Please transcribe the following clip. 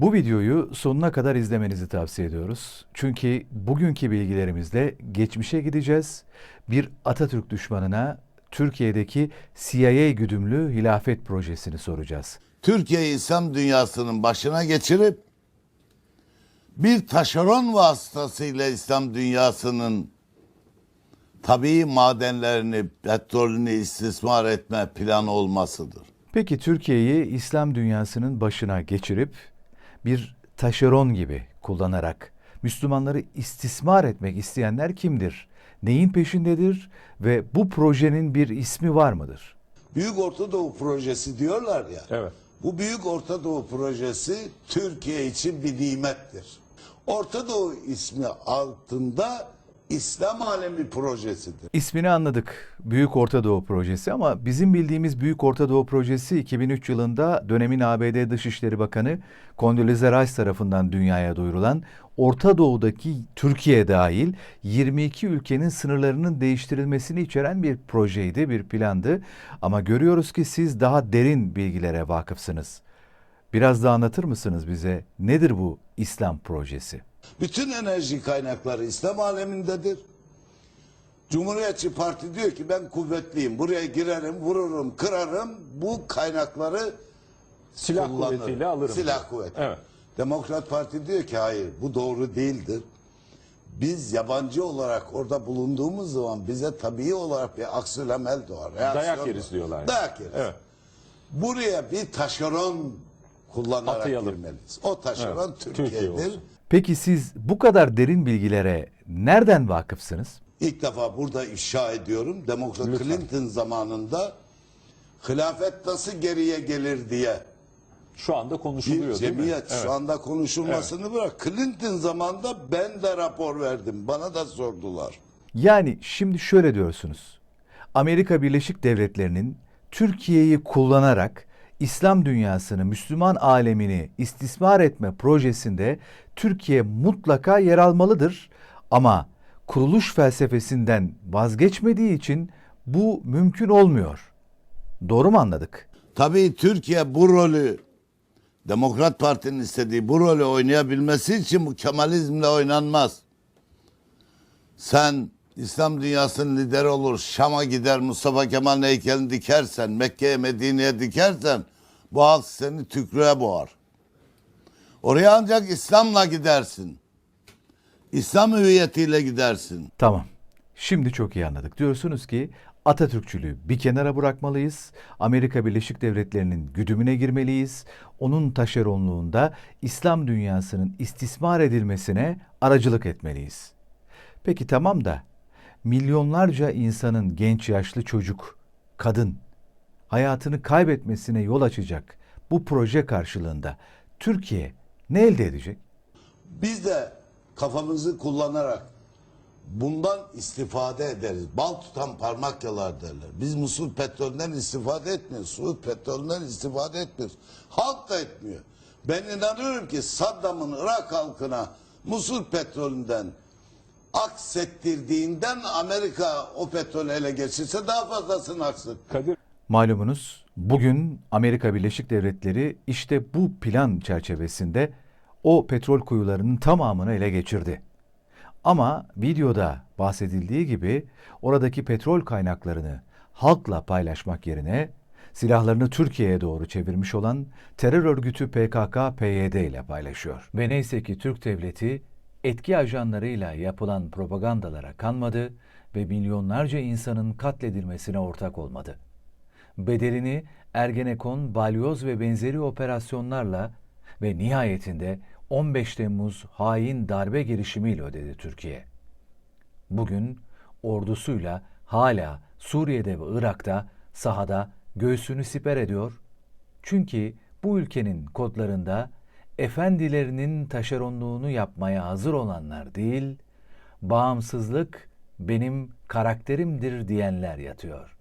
Bu videoyu sonuna kadar izlemenizi tavsiye ediyoruz. Çünkü bugünkü bilgilerimizle geçmişe gideceğiz. Bir Atatürk düşmanına Türkiye'deki CIA güdümlü hilafet projesini soracağız. Türkiye İslam dünyasının başına geçirip bir taşeron vasıtasıyla İslam dünyasının tabii madenlerini, petrolünü istismar etme planı olmasıdır. Peki Türkiye'yi İslam dünyasının başına geçirip bir taşeron gibi kullanarak Müslümanları istismar etmek isteyenler kimdir? Neyin peşindedir ve bu projenin bir ismi var mıdır? Büyük Orta Doğu Projesi diyorlar ya. Evet. Bu Büyük Orta Doğu Projesi Türkiye için bir nimettir. Orta Doğu ismi altında İslam Alemi Projesi'dir. İsmini anladık. Büyük Orta Doğu Projesi ama bizim bildiğimiz Büyük Orta Doğu Projesi 2003 yılında dönemin ABD Dışişleri Bakanı Condoleezza Rice tarafından dünyaya duyurulan Orta Doğu'daki Türkiye dahil 22 ülkenin sınırlarının değiştirilmesini içeren bir projeydi, bir plandı. Ama görüyoruz ki siz daha derin bilgilere vakıfsınız. Biraz da anlatır mısınız bize? Nedir bu İslam projesi? Bütün enerji kaynakları İslam alemindedir. Cumhuriyetçi Parti diyor ki ben kuvvetliyim. Buraya girerim, vururum, kırarım. Bu kaynakları Silah kullanırım. kuvvetiyle alırım. Silah kuvveti. Evet. Demokrat Parti diyor ki hayır bu doğru değildir. Biz yabancı olarak orada bulunduğumuz zaman bize tabii olarak bir aksilemel doğar. Dayak yeriz diyorlar yani. Dayak yeriz. Evet. Buraya bir taşeron kullanarak Atayalım. girmeliyiz. O taşeron Evet, Türkiye'dir. Türkiye. Peki siz bu kadar derin bilgilere nereden vakıfsınız? İlk defa burada ifşa ediyorum. Demokrat Lütfen. Clinton zamanında hilafet nasıl geriye gelir diye Şu anda konuşuluyor bir değil mi? cemiyet Evet. şu anda konuşulmasını bırak. Clinton zamanında ben de rapor verdim. Bana da sordular. Yani şimdi şöyle diyorsunuz. Amerika Birleşik Devletleri'nin Türkiye'yi kullanarak İslam dünyasını, Müslüman alemini istismar etme projesinde Türkiye mutlaka yer almalıdır. Ama kuruluş felsefesinden vazgeçmediği için bu mümkün olmuyor. Doğru mu anladık? Tabii Türkiye bu rolü Demokrat Parti'nin istediği bu rolü oynayabilmesi için bu Kemalizmle oynanmaz. Sen İslam dünyasının lideri olur, Şam'a gider Mustafa Kemal'in heykelini dikersen, Mekke'ye, Medine'ye dikersen bu halk seni tükrüğe boğar. Oraya ancak İslam'la gidersin. İslam hüviyetiyle gidersin. Tamam. Şimdi çok iyi anladık. Diyorsunuz ki Atatürkçülüğü bir kenara bırakmalıyız. Amerika Birleşik Devletleri'nin güdümüne girmeliyiz. Onun taşeronluğunda İslam dünyasının istismar edilmesine aracılık etmeliyiz. Peki tamam da milyonlarca insanın genç yaşlı çocuk, kadın hayatını kaybetmesine yol açacak bu proje karşılığında Türkiye ne elde edecek? Biz de kafamızı kullanarak bundan istifade ederiz. Bal tutan parmak yalar derler. Biz Musul petrolünden istifade etmiyoruz. Suud petrolünden istifade etmiyoruz. Halk da etmiyor. Ben inanıyorum ki Saddam'ın Irak halkına Musul petrolünden aksettirdiğinden Amerika o petrolü ele geçirse daha fazlasını aksın. Kadir Malumunuz bugün Amerika Birleşik Devletleri işte bu plan çerçevesinde o petrol kuyularının tamamını ele geçirdi. Ama videoda bahsedildiği gibi oradaki petrol kaynaklarını halkla paylaşmak yerine silahlarını Türkiye'ye doğru çevirmiş olan terör örgütü PKK-PYD ile paylaşıyor. Ve neyse ki Türk devleti etki ajanlarıyla yapılan propagandalara kanmadı ve milyonlarca insanın katledilmesine ortak olmadı bedelini Ergenekon, Balyoz ve benzeri operasyonlarla ve nihayetinde 15 Temmuz hain darbe girişimiyle ödedi Türkiye. Bugün ordusuyla hala Suriye'de ve Irak'ta sahada göğsünü siper ediyor. Çünkü bu ülkenin kodlarında efendilerinin taşeronluğunu yapmaya hazır olanlar değil, bağımsızlık benim karakterimdir diyenler yatıyor.